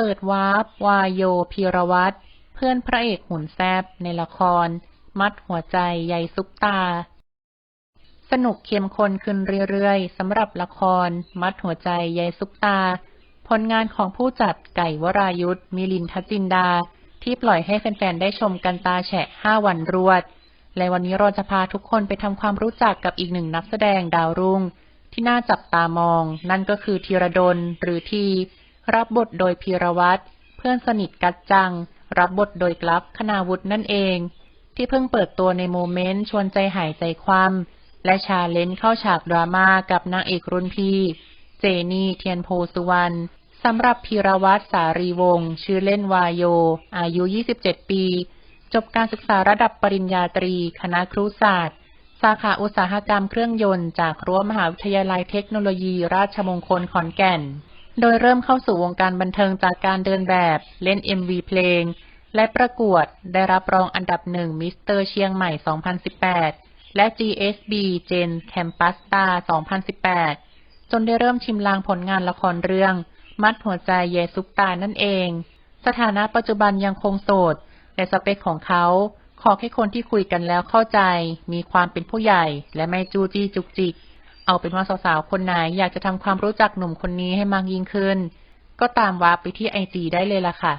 เปิดวาร์ปวายโยพีรวัตรเพื่อนพระเอกหุ่นแซบในละคร มัดหัวใจใยซุปตา สนุกเข้มข้นขึ้นเรื่อยๆสำหรับละคร มัดหัวใจใยซุปตา ผลงานของผู้จัดไก่วรายุทธมิลินทจินดา ที่ปล่อยให้แฟนๆได้ชมกันตาแฉะ5วันรวด และวันนี้เราจะพาทุกคนไปทำความรู้จักกับอีกหนึ่งนักแสดงดาวรุ่ง ที่น่าจับตามอง นั่นก็คือธีรดลหรือที รับบทโดยพีรวัตรเพื่อนสนิทกัดจัง รับบทโดยกลับคณาวุฒินั่นเอง ที่เพิ่งเปิดตัวในโมเมนต์ชวนใจหายใจคว่ำและชาเลนจ์เข้าฉากดราม่ากับนางเอกรุ่นพี่ เจนี่ เทียนโพสุวรรณสำหรับพีรวัตรสารีวงศ์ชื่อเล่นวายโย อายุ 27 ปี จบการศึกษาระดับปริญญาตรี คณะครุศาสตร์ สาขาอุตสาหกรรมเครื่องยนต์จากรั้วมหาวิทยาลัยเทคโนโลยีราชมงคลขอนแก่น โดยเริ่มเข้าสู่วงการบันเทิงจากการเดินแบบ เล่น MV เพลง และประกวดได้รับรองอันดับหนึ่งมิสเตอร์เชียงใหม่ 2018 และ GSB Gen Campus Star 2018 จนได้เริ่มชิมลางผลงานละครเรื่อง มัดหัวใจเยซุปตานั่นเอง สถานะปัจจุบันยังคงโสด แต่สเปคของเขา ขอแค่คนที่คุยกันแล้วเข้าใจ มีความเป็นผู้ใหญ่ และไม่จู้จี้จุกจิก เอาเป็นว่าสาวๆ คนไหนอยากจะทำความรู้จักหนุ่มคนนี้ให้มากยิ่งขึ้น ก็ตามวาร์ปไปที่ไอจีได้เลยล่ะค่ะ